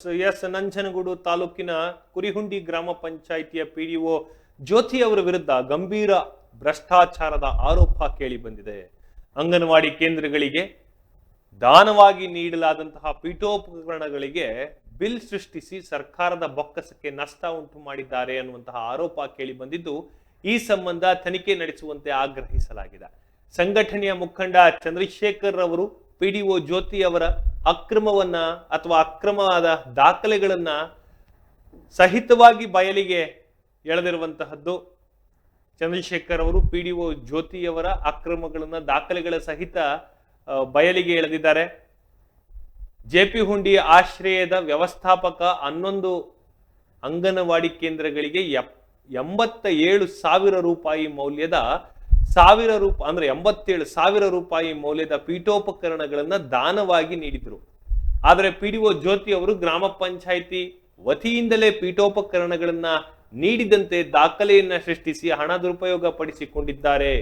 S Nanjangud ತಾಲೂಕಿನ ಕುರಿಹುಂಡಿ ಗ್ರಾಮ ಪಂಚಾಯಿತಿಯ ಪಿಡಿಒ ಜ್ಯೋತಿ ಅವರ ವಿರುದ್ಧ ಗಂಭೀರ ಭ್ರಷ್ಟಾಚಾರದ ಆರೋಪ ಕೇಳಿ ಬಂದಿದೆ ಅಂಗನವಾಡಿ ಕೇಂದ್ರಗಳಿಗೆ ದಾನವಾಗಿ ನೀಡಲಾದಂತಹ ಪೀಠೋಪಕರಣಗಳಿಗೆ ಬಿಲ್ ಸೃಷ್ಟಿಸಿ ಸರ್ಕಾರದ ಬೊಕ್ಕಸಕ್ಕೆ ನಷ್ಟ ಉಂಟು ಮಾಡಿದ್ದಾರೆ ಅನ್ನುವಂತಹ ಆರೋಪ ಕೇಳಿ ಬಂದಿದ್ದು ಈ ಸಂಬಂಧ ತನಿಖೆ ನಡೆಸುವಂತೆ ಆಗ್ರಹಿಸಲಾಗಿದೆ. ಸಂಘಟನೆಯ ಮುಖಂಡ ಚಂದ್ರಶೇಖರ್ ಅವರು ಪಿಡಿಒ ಜ್ಯೋತಿ ಅವರ ಅಕ್ರಮವನ್ನ ಅಥವಾ ಅಕ್ರಮವಾದ ದಾಖಲೆಗಳನ್ನ ಸಹಿತವಾಗಿ ಬಯಲಿಗೆ ಎಳೆದಿರುವಂತಹದ್ದು ಚಂದ್ರಶೇಖರ್ ಅವರು, ಪಿ ಡಿ ಒ ಜ್ಯೋತಿಯವರ ಅಕ್ರಮಗಳನ್ನ ದಾಖಲೆಗಳ ಸಹಿತ ಬಯಲಿಗೆ ಎಳೆದಿದ್ದಾರೆ. ಜೆ ಪಿ ಹುಂಡಿ ಆಶ್ರಯದ ವ್ಯವಸ್ಥಾಪಕ ಹನ್ನೊಂದು ಅಂಗನವಾಡಿ ಕೇಂದ್ರಗಳಿಗೆ ಎಪ್- ಎಂಬತ್ತ ಏಳು ಸಾವಿರ ರೂಪಾಯಿ ಮೌಲ್ಯದ ಸಾವಿರ ರೂಪ ಅಂದ್ರೆ ಎಂಬತ್ತೇಳು ಸಾವಿರ ರೂಪಾಯಿ ಮೌಲ್ಯದ ಪೀಠೋಪಕರಣಗಳನ್ನ ದಾನವಾಗಿ ನೀಡಿದ್ರು. ಆದರೆ ಪಿಡಿಒ ಜ್ಯೋತಿ ಅವರು ಗ್ರಾಮ ಪಂಚಾಯಿತಿ ವತಿಯಿಂದಲೇ ಪೀಠೋಪಕರಣಗಳನ್ನ ನೀಡಿದಂತೆ ದಾಖಲೆಯನ್ನ ಸೃಷ್ಟಿಸಿ ಹಣ ದುರುಪಯೋಗ ಪಡಿಸಿಕೊಂಡಿದ್ದಾರೆ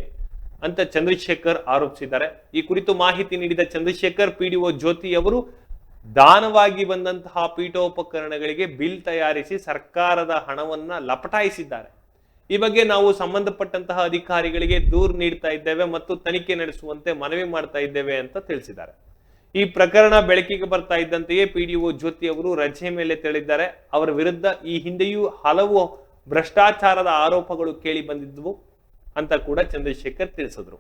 ಅಂತ ಚಂದ್ರಶೇಖರ್ ಆರೋಪಿಸಿದ್ದಾರೆ. ಈ ಕುರಿತು ಮಾಹಿತಿ ನೀಡಿದ Chandrashekar, P D O Jyothi ಅವರು ದಾನವಾಗಿ ಬಂದಂತಹ ಪೀಠೋಪಕರಣಗಳಿಗೆ ಬಿಲ್ ತಯಾರಿಸಿ ಸರ್ಕಾರದ ಹಣವನ್ನ ಲಪಟಾಯಿಸಿದ್ದಾರೆ. ಈ ಬಗ್ಗೆ ನಾವು ಸಂಬಂಧಪಟ್ಟಂತಹ ಅಧಿಕಾರಿಗಳಿಗೆ ದೂರು ನೀಡ್ತಾ ಇದ್ದೇವೆ ಮತ್ತು ತನಿಖೆ ನಡೆಸುವಂತೆ ಮನವಿ ಮಾಡ್ತಾ ಇದ್ದೇವೆ ಅಂತ ತಿಳಿಸಿದ್ದಾರೆ. ಈ ಪ್ರಕರಣ ಬೆಳಕಿಗೆ ಬರ್ತಾ ಇದ್ದಂತೆಯೇ ಪಿಡಿಒ ಜ್ಯೋತಿ ಅವರು ರಜೆ ಮೇಲೆ ತೆರಳಿದ್ದಾರೆ ಅವರ ವಿರುದ್ಧ ಈ ಹಿಂದೆಯೂ ಹಲವು ಭ್ರಷ್ಟಾಚಾರದ ಆರೋಪಗಳು ಕೇಳಿ ಬಂದಿದ್ವು ಅಂತ ಕೂಡ ಚಂದ್ರಶೇಖರ್ ತಿಳಿಸಿದ್ರು.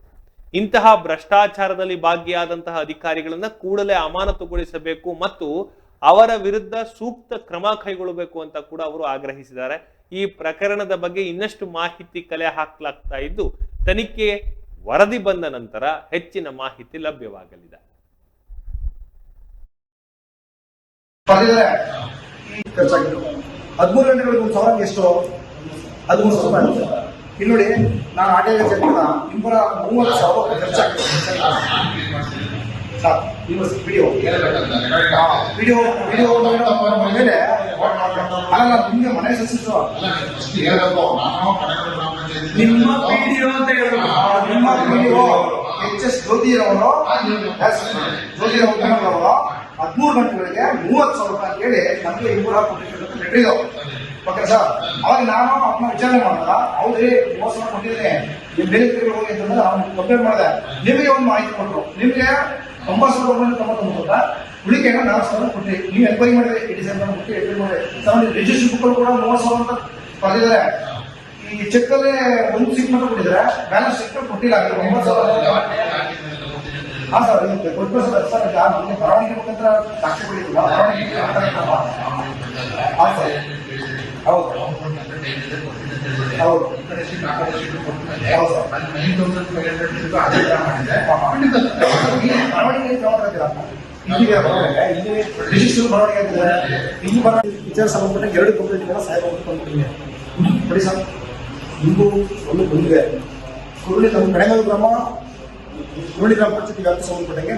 ಇಂತಹ ಭ್ರಷ್ಟಾಚಾರದಲ್ಲಿ ಭಾಗಿಯಾದಂತಹ ಅಧಿಕಾರಿಗಳನ್ನ ಕೂಡಲೇ ಅಮಾನತುಗೊಳಿಸಬೇಕು ಮತ್ತು ಅವರ ವಿರುದ್ಧ ಸೂಕ್ತ ಕ್ರಮ ಕೈಗೊಳ್ಳಬೇಕು ಅಂತ ಕೂಡ ಅವರು ಆಗ್ರಹಿಸಿದ್ದಾರೆ. ಈ ಪ್ರಕರಣದ ಬಗ್ಗೆ ಇನ್ನಷ್ಟು ಮಾಹಿತಿ ಕಲೆ ಹಾಕಲಾಗ್ತಾ ಇದ್ದು ತನಿಖೆ ವರದಿ ಬಂದ ನಂತರ ಹೆಚ್ಚಿನ ಮಾಹಿತಿ ಲಭ್ಯವಾಗಲಿದೆ. ಹದಿಮೂರು ಗಂಟೆಗಳಿಗೆ ಒಂದು ಸಾವಿರ ಎಷ್ಟು? ಹದಿಮೂರು ಸಾವಿರ ರೂಪಾಯಿ ಇಲ್ಲಿ ನೋಡಿ ನಾನು ಆಟೋ ಚೆಕ್ಕಿನ ಇಬ್ಬರ ಮೂವತ್ತು ಸಾವಿರ ರೂಪಾಯಿ ಖರ್ಚಾಗಿದೆ. ವಿಡಿಯೋ ವಿಡಿಯೋ ವಿಡಿಯೋ ಮೇಲೆ ಅಲ್ಲ ನಿಮಗೆ ಮನೆ ಸಸಿದ್ರು ನಿಮ್ಮ ವಿಡಿಯೋ ಅಂತ ಹೇಳ್ಬೇಕು. ನಿಮ್ಮ ವಿಡಿಯೋ ಎಚ್ ಎಸ್ ಜ್ಯೋತಿರವರು ಜ್ಯೋತಿರವರು ಹದಿಮೂರು ಗಂಟೆಗಳಿಗೆ ಮೂವತ್ತು ಸಾವಿರ ರೂಪಾಯಿ ಅಂತ ಹೇಳಿ ನಮಗೆ ಇನ್ನೂರ ಕೊಟ್ಟಿರ್ತಕ್ಕಂಥ ಲೆಟರ್ ಇದಾವೆ ಓಕೆ ಸರ್ ಅವಾಗ ನಾನು ಅದನ್ನ ವಿಚಾರಣೆ ಮಾಡಿದ ಹೌದ್ರಿ ಮೋಸ ಕೊಟ್ಟಿದ್ದೀನಿ. ನೀವು ಬೇರೆ ಹೋಗಿ ಅಂತಂದ್ರೆ ಅವ್ನು ಕಂಪ್ಲೇಂಟ್ ಮಾಡಿದೆ. ನಿಮಗೆ ಒಂದು ಮಾಹಿತಿ ಕೊಟ್ಟರು ನಿಮಗೆ ಒಂಬತ್ತು ಗೌರ್ಮೆಂಟ್ ತೊಂಬತ್ತೊಂಬತ್ತು ಕೊಟ್ಟ ಉಳಿಕೆಯನ್ನು ನಾಲ್ಕು ಸಾವಿರ ನೀವು ಎನ್ಕ್ವೈರಿ ಮಾಡಿದ್ರೆ ಡಿಸೆಂಬರ್ ಕೊಟ್ಟು ಎನ್ಕ್ವೈರಿ ಮಾಡಿ ಸರ್ ರಿಜಿಸ್ಟ್ರೇಷನ್ ಬುಕ್ ಕೂಡ ಮೂವತ್ತು ಸಾವಿರ ಅಂತ ಈ ಚೆಕ್ ಅಲ್ಲಿ ಒಂದು ಸೀಟ್ ಮಾತ್ರ ಕೊಟ್ಟಿದ್ದಾರೆ. ಬ್ಯಾಲೆನ್ಸ್ ಸೀಟ್ ಕೊಟ್ಟಿಲ್ಲ ಒಂಬತ್ತು ಸಾವಿರ ಹಾ ಸರ್, ಇದು ಕೊಟ್ಟು ಸರ್. ಸರ್ ನಮಗೆ ಬರವಣಿಗೆ ಮುಖಾಂತರ ಸಾಕ್ಷಿ ಕೊಡಿಲ್ಲ ಹೌದು. ಹೌದು. ಹೌದು ಸರ್. ಬರವಣಿಗೆ ತಗೊಂಡಿದ್ದೀರಾ ಇಲ್ಲಿಗೆ ಬರವಣಿಗೆ ಇಲ್ಲಿ ರಿಜಿಸ್ಟರ್ ಬರವಣಿಗೆ ಆಗಿದ್ದಾರೆ ಇಲ್ಲಿ ಬರ ವಿಚಾರ ಸಂಬಂಧಪಟ್ಟ ಎರಡು ಕಂಪ್ಲೇಂಟ್ಗಳ ಸಾಹೇಬ್ ಕೊಟ್ಟಿದ್ದೀನಿ ನೋಡಿ ಸರ್ ನಿಮಗೂ ಒಂದು ಬಂದಿದೆ ಕುರುಳಿ ನಮ್ಮ ಕಡೆಮಲ್ ಗ್ರಾಮ ಕುರುಳಿ ಗ್ರಾಮ ಪಂಚಾಯತಿ ವ್ಯಾಪ್ತಿ ಸಂಬಂಧಪಟ್ಟಂಗೆ